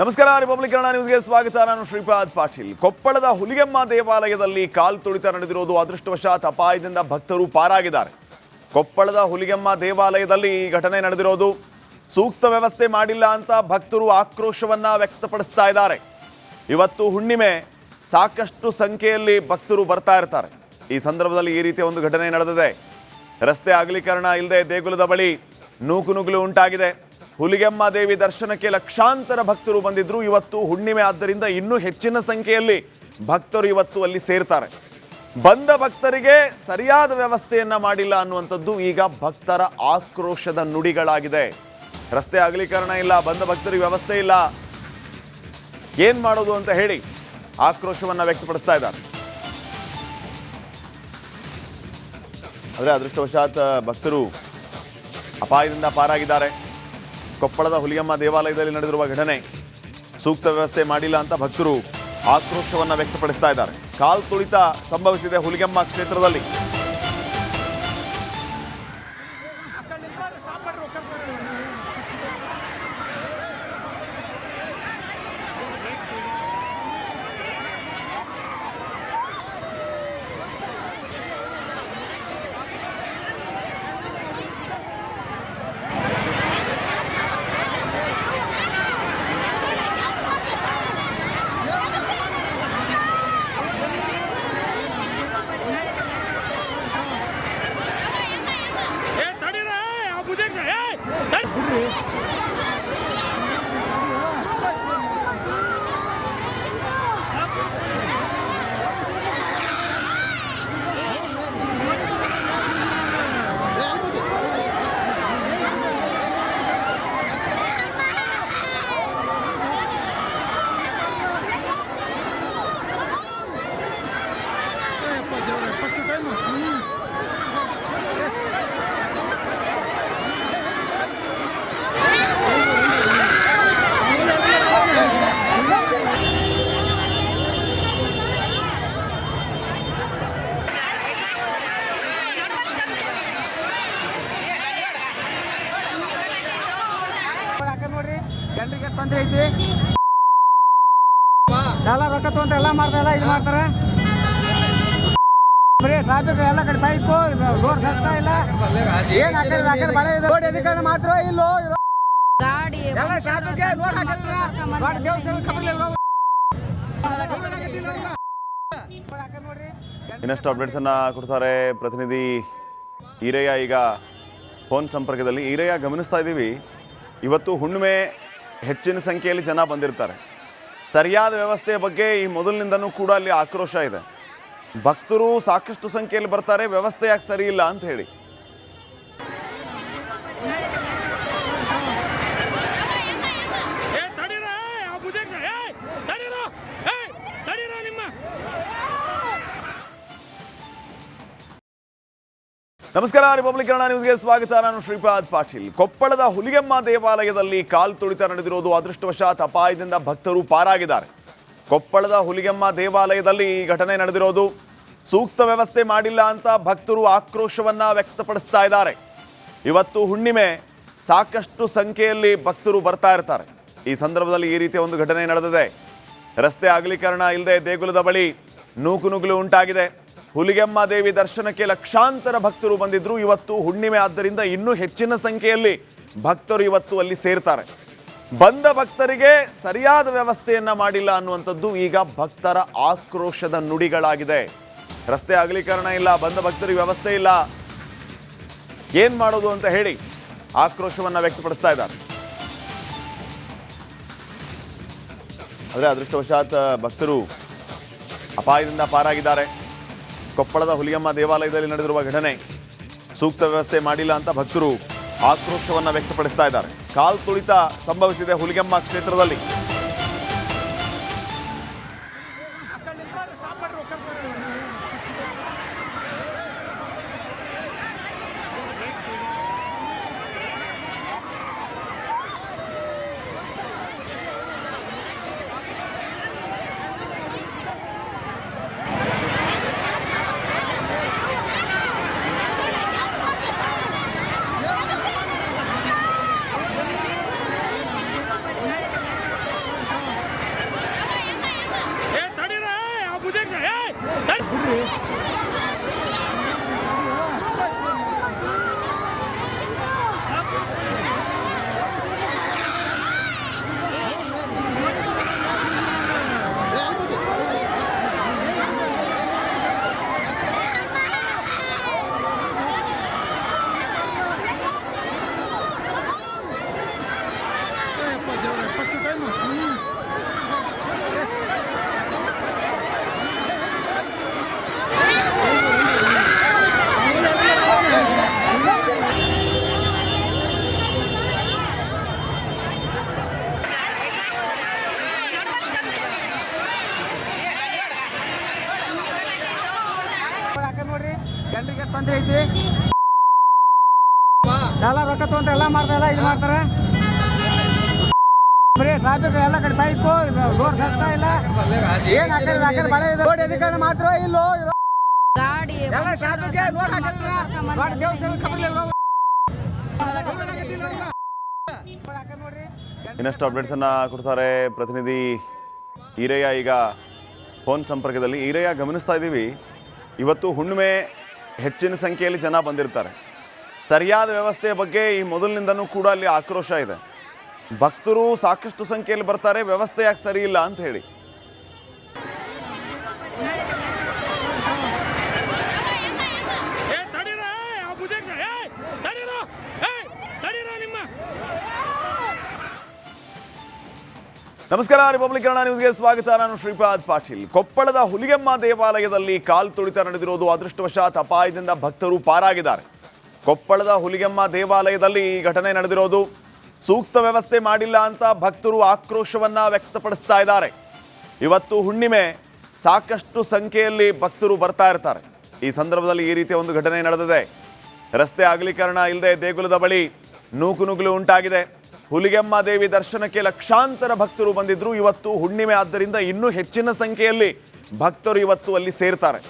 ನಮಸ್ಕಾರ ರಿಪಬ್ಲಿಕ್ ಕನ್ನಡ ನ್ಯೂಸ್ಗೆ ಸ್ವಾಗತ. ನಾನು ಶ್ರೀಪಾದ್ ಪಾಟೀಲ್. ಕೊಪ್ಪಳದ ಹುಲಿಗೆಮ್ಮ ದೇವಾಲಯದಲ್ಲಿ ಕಾಲ್ ತುಳಿತ ನಡೆದಿರೋದು ಅದೃಷ್ಟವಶಾತ್ ಅಪಾಯದಿಂದ ಭಕ್ತರು ಪಾರಾಗಿದ್ದಾರೆ. ಕೊಪ್ಪಳದ ಹುಲಿಗೆಮ್ಮ ದೇವಾಲಯದಲ್ಲಿ ಈ ಘಟನೆ ನಡೆದಿರೋದು ಸೂಕ್ತ ವ್ಯವಸ್ಥೆ ಮಾಡಿಲ್ಲ ಅಂತ ಭಕ್ತರು ಆಕ್ರೋಶವನ್ನ ವ್ಯಕ್ತಪಡಿಸ್ತಾ ಇದ್ದಾರೆ. ಇವತ್ತು ಹುಣ್ಣಿಮೆ, ಸಾಕಷ್ಟು ಸಂಖ್ಯೆಯಲ್ಲಿ ಭಕ್ತರು ಬರ್ತಾ ಇರ್ತಾರೆ. ಈ ಸಂದರ್ಭದಲ್ಲಿ ಈ ರೀತಿಯ ಒಂದು ಘಟನೆ ನಡೆದಿದೆ. ರಸ್ತೆ ಅಗಲೀಕರಣ ಇಲ್ಲದೆ ದೇಗುಲದ ಬಳಿ ನೂಕು ನುಗ್ಲು ಉಂಟಾಗಿದೆ. ಹುಲಿಗೆಮ್ಮ ದೇವಿ ದರ್ಶನಕ್ಕೆ ಲಕ್ಷಾಂತರ ಭಕ್ತರು ಬಂದಿದ್ರು. ಇವತ್ತು ಹುಣ್ಣಿಮೆ ಆದ್ದರಿಂದ ಇನ್ನೂ ಹೆಚ್ಚಿನ ಸಂಖ್ಯೆಯಲ್ಲಿ ಭಕ್ತರು ಇವತ್ತು ಅಲ್ಲಿ ಸೇರ್ತಾರೆ. ಬಂದ ಭಕ್ತರಿಗೆ ಸರಿಯಾದ ವ್ಯವಸ್ಥೆಯನ್ನ ಮಾಡಿಲ್ಲ ಅನ್ನುವಂಥದ್ದು ಈಗ ಭಕ್ತರ ಆಕ್ರೋಶದ ನುಡಿಗಳಾಗಿದೆ. ರಸ್ತೆ ಅಗಲೀಕರಣ ಇಲ್ಲ, ಬಂದ ಭಕ್ತರಿಗೆ ವ್ಯವಸ್ಥೆ ಇಲ್ಲ. ಏನ್ ಮಾಡೋದು ಅಂತ ಹೇಳಿ ಆಕ್ರೋಶವನ್ನ ವ್ಯಕ್ತಪಡಿಸ್ತಾ ಇದ್ದಾರೆ. ಆದರೆ ಅದೃಷ್ಟವಶಾತ್ ಭಕ್ತರು ಅಪಾಯದಿಂದ ಪಾರಾಗಿದ್ದಾರೆ. ಕೊಪ್ಪಳದ ಹುಲಿಯಮ್ಮ ದೇವಾಲಯದಲ್ಲಿ ನಡೆದಿರುವ ಘಟನೆ ಸೂಕ್ತ ವ್ಯವಸ್ಥೆ ಮಾಡಿಲ್ಲ ಅಂತ ಭಕ್ತರು ಆಕ್ರೋಶವನ್ನು ವ್ಯಕ್ತಪಡಿಸ್ತಾ ಇದ್ದಾರೆ. ಕಾಲ್ ತುಳಿತ ಸಂಭವಿಸಿದೆ ಹುಲಿಗೆಮ್ಮ ಕ್ಷೇತ್ರದಲ್ಲಿ. ತೊಂದ್ರೆ ಐತಿ. ಎಲ್ಲ ರೊಕ್ಕ ತೊಗೊಂಡ್ರೆ ಎಲ್ಲ ಮಾಡ್ತಾರಲ್ಲ ಇದು ಮಾಡ್ತಾರೆ. ಬರೀ ಟ್ರಾಫಿಕ್ ಎಲ್ಲ ಕಡೆ ಬೈಕು ರೋಡ್ ಸಸ್ತಾ ಇಲ್ಲ. ಏನ್ ಹಾಕಿದ್ರೆ ಹಾಕಿದ್ರೆ ಬಳೆ ಇದೆ. ರೋಡ್ ಮಾತ್ರ ಇಲ್ಲೋ ಗಾಡಿ ಎಲ್ಲ ಟ್ರಾಫಿಕ್ ರೋಡ್ ಹಾಕಿಲ್ಲ ರೋಡ್ ದೇವಸ್ಥಾನ ಕಬರ್ಲಿಲ್ಲ ಇನ್ನಷ್ಟು ಅಪ್ಡೇಟ್ಸ್ ಅನ್ನ ಕೊಡ್ತಾರೆ ಪ್ರತಿನಿಧಿ ಈರಯ್ಯ. ಈಗ ಫೋನ್ ಸಂಪರ್ಕದಲ್ಲಿ ಈರಯ್ಯ ಗಮನಿಸ್ತಾ ಇದ್ದೀವಿ. ಇವತ್ತು ಹುಣ್ಣಿಮೆ ಹೆಚ್ಚಿನ ಸಂಖ್ಯೆಯಲ್ಲಿ ಜನ ಬಂದಿರ್ತಾರೆ. ಸರಿಯಾದ ವ್ಯವಸ್ಥೆಯ ಬಗ್ಗೆ ಈ ಮೊದಲಿನಿಂದನೂ ಕೂಡ ಅಲ್ಲಿ ಆಕ್ರೋಶ ಇದೆ. ಭಕ್ತರು ಸಾಕಷ್ಟು ಸಂಖ್ಯೆಯಲ್ಲಿ ಬರ್ತಾರೆ, ವ್ಯವಸ್ಥೆ ಯಾಕೆ ಸರಿ ಇಲ್ಲ ಅಂತ ಹೇಳಿ. ನಮಸ್ಕಾರ ರಿಪಬ್ಲಿಕ್ ಕನ್ನಡ ನ್ಯೂಸ್ಗೆ ಸ್ವಾಗತ. ನಾನು ಶ್ರೀಪಾದ್ ಪಾಟೀಲ್. ಕೊಪ್ಪಳದ ಹುಲಿಗೆಮ್ಮ ದೇವಾಲಯದಲ್ಲಿ ಕಾಲ್ ತುಳಿತ ನಡೆದಿರೋದು ಅದೃಷ್ಟವಶಾತ್ ಅಪಾಯದಿಂದ ಭಕ್ತರು ಪಾರಾಗಿದ್ದಾರೆ. ಕೊಪ್ಪಳದ ಹುಲಿಗೆಮ್ಮ ದೇವಾಲಯದಲ್ಲಿ ಈ ಘಟನೆ ನಡೆದಿರೋದು ಸೂಕ್ತ ವ್ಯವಸ್ಥೆ ಮಾಡಿಲ್ಲ ಅಂತ ಭಕ್ತರು ಆಕ್ರೋಶವನ್ನ ವ್ಯಕ್ತಪಡಿಸ್ತಾ ಇದ್ದಾರೆ. ಇವತ್ತು ಹುಣ್ಣಿಮೆ, ಸಾಕಷ್ಟು ಸಂಖ್ಯೆಯಲ್ಲಿ ಭಕ್ತರು ಬರ್ತಾ ಇರ್ತಾರೆ. ಈ ಸಂದರ್ಭದಲ್ಲಿ ಈ ರೀತಿಯ ಒಂದು ಘಟನೆ ನಡೆದಿದೆ. ರಸ್ತೆ ಅಗಲೀಕರಣ ಇಲ್ಲದೆ ದೇಗುಲದ ಬಳಿ ನೂಕು ನುಗ್ಲು ಉಂಟಾಗಿದೆ. ಹುಲಿಗೆಮ್ಮ ದೇವಿ ದರ್ಶನಕ್ಕೆ ಲಕ್ಷಾಂತರ ಭಕ್ತರು ಬಂದಿದ್ರು. ಇವತ್ತು ಹುಣ್ಣಿಮೆ ಆದ್ದರಿಂದ ಇನ್ನೂ ಹೆಚ್ಚಿನ ಸಂಖ್ಯೆಯಲ್ಲಿ ಭಕ್ತರು ಇವತ್ತು ಅಲ್ಲಿ ಸೇರ್ತಾರೆ. ಬಂದ ಭಕ್ತರಿಗೆ ಸರಿಯಾದ ವ್ಯವಸ್ಥೆಯನ್ನ ಮಾಡಿಲ್ಲ ಅನ್ನುವಂಥದ್ದು ಈಗ ಭಕ್ತರ ಆಕ್ರೋಶದ ನುಡಿಗಳಾಗಿದೆ. ರಸ್ತೆ ಅಗಲೀಕರಣ ಇಲ್ಲ, ಬಂದ ಭಕ್ತರಿಗೆ ವ್ಯವಸ್ಥೆ ಇಲ್ಲ. ಏನ್ ಮಾಡೋದು ಅಂತ ಹೇಳಿ ಆಕ್ರೋಶವನ್ನ ವ್ಯಕ್ತಪಡಿಸ್ತಾ ಇದ್ದಾರೆ. ಆದರೆ ಅದೃಷ್ಟವಶಾತ್ ಭಕ್ತರು ಅಪಾಯದಿಂದ ಪಾರಾಗಿದ್ದಾರೆ. ಕೊಪ್ಪಳದ ಹುಲಿಯಮ್ಮ ದೇವಾಲಯದಲ್ಲಿ ನಡೆದಿರುವ ಘಟನೆ ಸೂಕ್ತ ವ್ಯವಸ್ಥೆ ಮಾಡಿಲ್ಲ ಅಂತ ಭಕ್ತರು ಆಕ್ರೋಶವನ್ನು ವ್ಯಕ್ತಪಡಿಸ್ತಾ ಇದ್ದಾರೆ. ಕಾಲ್ ತುಳಿತ ಸಂಭವಿಸಿದೆ ಹುಲಿಗೆಮ್ಮ ಕ್ಷೇತ್ರದಲ್ಲಿ. ತೊಂದ್ರೆ ಐತಿ. ಎಲ್ಲ ರೊಕ್ಕ ತೊಂದ್ರೆ ಎಲ್ಲ ಮಾಡ್ತಾರಲ್ಲ ಇದು ಮಾಡ್ತಾರ. ಬರೀ ಟ್ರಾಫಿಕ್ ಎಲ್ಲ ಕಡೆ ಬೈಕು ರೋಡ್ ಸಸ್ತಾ ಇಲ್ಲ. ಏನ್ ಹಾಕಿದ್ರೆ ಹಾಕಿದ್ರೆ ಬಳೆ ಇದೆ. ರೋಡ್ ಎದಿಕಡೆ ಮಾತ್ರ ಇಲ್ಲೋ ಗಾಡಿ ಎಲ್ಲ ಟ್ರಾಫಿಕ್ ರೋಡ್ ಹಾಕಿಲ್ಲ ರೋಡ್ ದೇವಸ್ಥಾನ ಕಬರ್ಲಿ ನೋಡ್ರಿ ಇನ್ನಷ್ಟು ಅಪ್ಡೇಟ್ಸ್ ಅನ್ನ ಕೊಡ್ತಾರೆ ಪ್ರತಿನಿಧಿ ಈರಯ್ಯ ಈಗ ಫೋನ್ ಸಂಪರ್ಕದಲ್ಲಿ. ಈರಯ್ಯ ಗಮನಿಸ್ತಾ ಇದ್ದೀವಿ. ಇವತ್ತು ಹುಣ್ಣಿಮೆ ಹೆಚ್ಚಿನ ಸಂಖ್ಯೆಯಲ್ಲಿ ಜನ ಬಂದಿರ್ತಾರೆ. ಸರಿಯಾದ ವ್ಯವಸ್ಥೆಯ ಬಗ್ಗೆ ಈ ಮೊದಲಿನಿಂದನೂ ಕೂಡ ಅಲ್ಲಿ ಆಕ್ರೋಶ ಇದೆ. ಭಕ್ತರು ಸಾಕಷ್ಟು ಸಂಖ್ಯೆಯಲ್ಲಿ ಬರ್ತಾರೆ ವ್ಯವಸ್ಥೆ ಯಾಕೆ ಸರಿ ಇಲ್ಲ ಅಂತ ಹೇಳಿ. ನಮಸ್ಕಾರ ರಿಪಬ್ಲಿಕ್ ಕನ್ನಡ ನ್ಯೂಸ್ಗೆ ಸ್ವಾಗತ. ನಾನು ಶ್ರೀಪಾದ್ ಪಾಟೀಲ್. ಕೊಪ್ಪಳದ ಹುಲಿಗೆಮ್ಮ ದೇವಾಲಯದಲ್ಲಿ ಕಾಲ್ ತುಳಿತ ನಡೆದಿರೋದು ಅದೃಷ್ಟವಶಾತ್ ಅಪಾಯದಿಂದ ಭಕ್ತರು ಪಾರಾಗಿದ್ದಾರೆ. ಕೊಪ್ಪಳದ ಹುಲಿಗೆಮ್ಮ ದೇವಾಲಯದಲ್ಲಿ ಈ ಘಟನೆ ನಡೆದಿರೋದು ಸೂಕ್ತ ವ್ಯವಸ್ಥೆ ಮಾಡಿಲ್ಲ ಅಂತ ಭಕ್ತರು ಆಕ್ರೋಶವನ್ನ ವ್ಯಕ್ತಪಡಿಸ್ತಾ ಇದ್ದಾರೆ. ಇವತ್ತು ಹುಣ್ಣಿಮೆ, ಸಾಕಷ್ಟು ಸಂಖ್ಯೆಯಲ್ಲಿ ಭಕ್ತರು ಬರ್ತಾ ಇರ್ತಾರೆ. ಈ ಸಂದರ್ಭದಲ್ಲಿ ಈ ರೀತಿಯ ಒಂದು ಘಟನೆ ನಡೆದಿದೆ. ರಸ್ತೆ ಅಗಲೀಕರಣ ಇಲ್ಲದೆ ದೇಗುಲದ ಬಳಿ ನೂಕು ನುಗ್ಲು ಉಂಟಾಗಿದೆ. ಹುಲಿಗೆಮ್ಮ ದೇವಿ ದರ್ಶನಕ್ಕೆ ಲಕ್ಷಾಂತರ ಭಕ್ತರು ಬಂದಿದ್ರು. ಇವತ್ತು ಹುಣ್ಣಿಮೆ ಆದ್ದರಿಂದ ಇನ್ನೂ ಹೆಚ್ಚಿನ ಸಂಖ್ಯೆಯಲ್ಲಿ ಭಕ್ತರು ಇವತ್ತು ಅಲ್ಲಿ ಸೇರ್ತಾರೆ.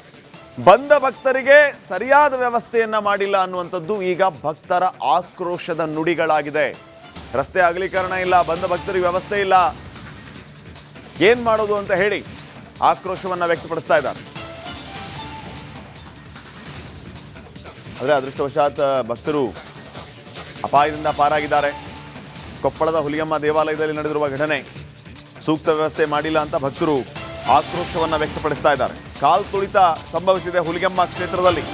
ಬಂದ ಭಕ್ತರಿಗೆ ಸರಿಯಾದ ವ್ಯವಸ್ಥೆಯನ್ನ ಮಾಡಿಲ್ಲ ಅನ್ನುವಂಥದ್ದು ಈಗ ಭಕ್ತರ ಆಕ್ರೋಶದ ನುಡಿಗಳಾಗಿದೆ. ರಸ್ತೆ ಅಗಲೀಕರಣ ಇಲ್ಲ, ಬಂದ ಭಕ್ತರಿಗೆ ವ್ಯವಸ್ಥೆ ಇಲ್ಲ. ಏನ್ ಮಾಡೋದು ಅಂತ ಹೇಳಿ ಆಕ್ರೋಶವನ್ನ ವ್ಯಕ್ತಪಡಿಸ್ತಾ ಇದ್ದಾರೆ. ಆದರೆ ಅದೃಷ್ಟವಶಾತ್ ಭಕ್ತರು ಅಪಾಯದಿಂದ ಪಾರಾಗಿದ್ದಾರೆ. ಕೊಪ್ಪಳದ ಹುಲಿಯಮ್ಮ ದೇವಾಲಯದಲ್ಲಿ ನಡೆದಿರುವ ಘಟನೆ ಸೂಕ್ತ ವ್ಯವಸ್ಥೆ ಮಾಡಿಲ್ಲ ಅಂತ ಭಕ್ತರು ಆಕ್ರೋಶವನ್ನು ವ್ಯಕ್ತಪಡಿಸ್ತಾ ಇದ್ದಾರೆ. ಕಾಲ್ ತುಳಿತ ಸಂಭವಿಸಿದೆ ಹುಲಿಗೆಮ್ಮ ಕ್ಷೇತ್ರದಲ್ಲಿ.